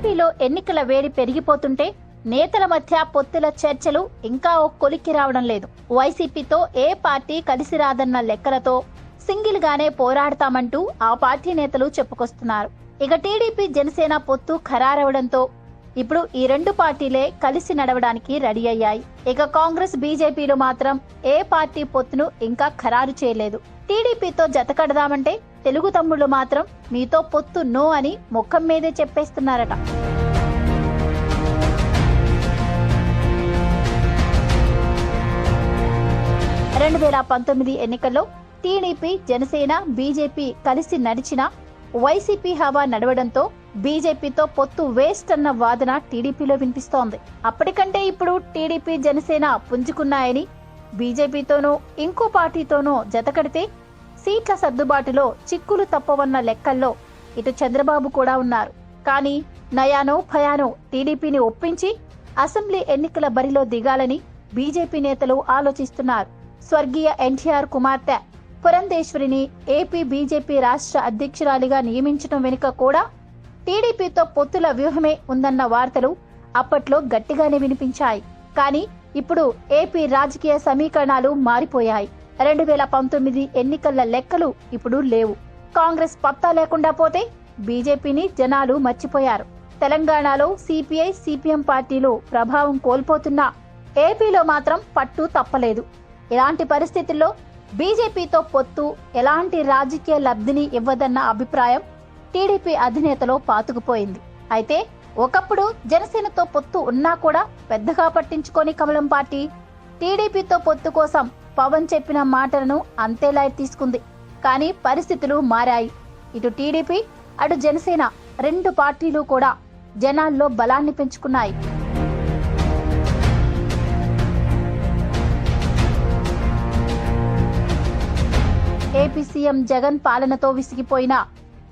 ఏపీలో ఎన్నికల వేడి పెరిగిపోతుంటే నేతల మధ్య పొత్తుల చర్చలు ఇంకా ఓ కొలిక్కి రావడం లేదు. వైసీపీతో ఏ పార్టీ కలిసి రాదన్న లెక్కలతో సింగిల్ గానే పోరాడతామంటూ ఆ పార్టీ నేతలు చెప్పుకొస్తున్నారు. ఇక టీడీపీ జనసేన పొత్తు ఖరారవడంతో ఇప్పుడు ఈ రెండు పార్టీలే కలిసి నడవడానికి రెడీ అయ్యాయి. ఇక కాంగ్రెస్ బీజేపీలు మాత్రం ఏ పార్టీ పొత్తును ఇంకా ఖరారు చేయలేదు. టీడీపీతో జత కడదామంటే తెలుగు తమ్ముళ్ళు మాత్రం మీతో పొత్తు నో అని ముఖం మీదే చెప్పేస్తున్నారట. రెండు వేల పంతొమ్మిది ఎన్నికల్లో టీడీపీ జనసేన బీజేపీ కలిసి నడిచిన వైసీపీ హవా నడవడంతో బీజేపీతో పొత్తు వేస్ట్ అన్న వాదన టీడీపీలో వినిపిస్తోంది. అప్పటికంటే ఇప్పుడు టీడీపీ జనసేన పుంజుకున్నాయని బీజేపీతోనూ ఇంకో పార్టీతోనూ జతకడితే సీట్ల సర్దుబాటులో చిక్కులు తప్పవన్న లెక్కల్లో ఇటు చంద్రబాబు కూడా ఉన్నారు. కానీ నయానో భయానో టీడీపీని ఒప్పించి అసెంబ్లీ ఎన్నికల బరిలో దిగాలని బీజేపీ నేతలు ఆలోచిస్తున్నారు. స్వర్గీయ ఎన్టీఆర్ కుమార్తె పురంధేశ్వరిని ఏపీ బీజేపీ రాష్ట్ర అధ్యక్షురాలిగా నియమించడం వెనుక కూడా టీడీపీతో పొత్తుల వ్యూహమే ఉందన్న వార్తలు అప్పట్లో గట్టిగానే వినిపించాయి. కానీ ఇప్పుడు ఏపీ రాజకీయ సమీకరణాలు మారిపోయాయి. రెండు వేల పంతొమ్మిది ఎన్నికల లెక్కలు ఇప్పుడు లేవు. కాంగ్రెస్ పత్తా లేకుండా పోతే బీజేపీని జనాలు మర్చిపోయారు. తెలంగాణలో సిపిఐ సిపిఎం పార్టీలు ప్రభావం కోల్పోతున్నా ఏపీలో మాత్రం పట్టు తప్పలేదు. ఇలాంటి పరిస్థితుల్లో బీజేపీతో పొత్తు ఎలాంటి రాజకీయ లబ్ధిని ఇవ్వదన్న అభిప్రాయం టీడీపీ అధినేతలో పాతుకుపోయింది. అయితే ఒకప్పుడు జనసేనతో పొత్తు ఉన్నా కూడా పెద్దగా పట్టించుకొని కమలం పార్టీ టీడీపీతో పొత్తు కోసం పవన్ చెప్పిన మాటలను అంతేలా తీసుకుంది. కానీ పరిస్థితులు మారాయి. ఇటు టీడీపీ అటు జనసేన రెండు పార్టీలు కూడా జనాల్లో బలాన్ని పెంచుకున్నాయి. ఏపీ సీఎం జగన్ పాలనతో విసిగిపోయిన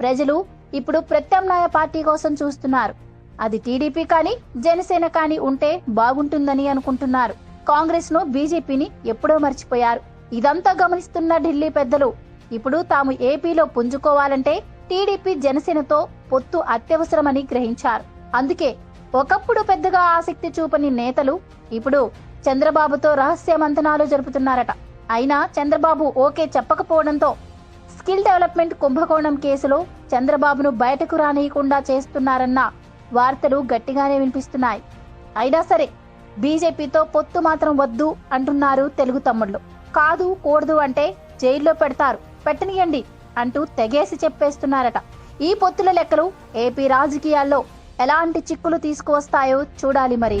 ప్రజలు ఇప్పుడు ప్రత్యామ్నాయ పార్టీ కోసం చూస్తున్నారు. అది టీడీపీ కానీ జనసేన కానీ ఉంటే బాగుంటుందని అనుకుంటున్నారు. కాంగ్రెస్ను బీజేపీని ఎప్పుడో మర్చిపోయారు. ఇదంతా గమనిస్తున్న ఢిల్లీ పెద్దలు. ఇప్పుడు తాము ఏపీలో పుంజుకోవాలంటే టీడీపీ జనసేనతో పొత్తు అత్యవసరమని గ్రహించారు. అందుకే ఒకప్పుడు పెద్దగా ఆసక్తి చూపని నేతలు ఇప్పుడు చంద్రబాబుతో రహస్య మంతనాలు జరుపుతున్నారట. అయినా చంద్రబాబు ఓకే చెప్పకపోవడంతో స్కిల్ డెవలప్మెంట్ కుంభకోణం కేసులో చంద్రబాబును బయటకు రానియకుండా చేస్తున్నారన్న వార్తలు గట్టిగానే వినిపిస్తున్నాయి. అయినా సరే బీజేపీతో పొత్తు మాత్రం వద్దు అంటున్నారు తెలుగు తమ్ముళ్ళు. కాదు కూడదు అంటే జైల్లో పెడతారు. పెట్టనియండి అంటూ తెగేసి చెప్పేస్తున్నారట. ఈ పొత్తుల లెక్కలు ఏపీ రాజకీయాల్లో ఎలాంటి చిక్కులు తీసుకువస్తాయో చూడాలి మరి.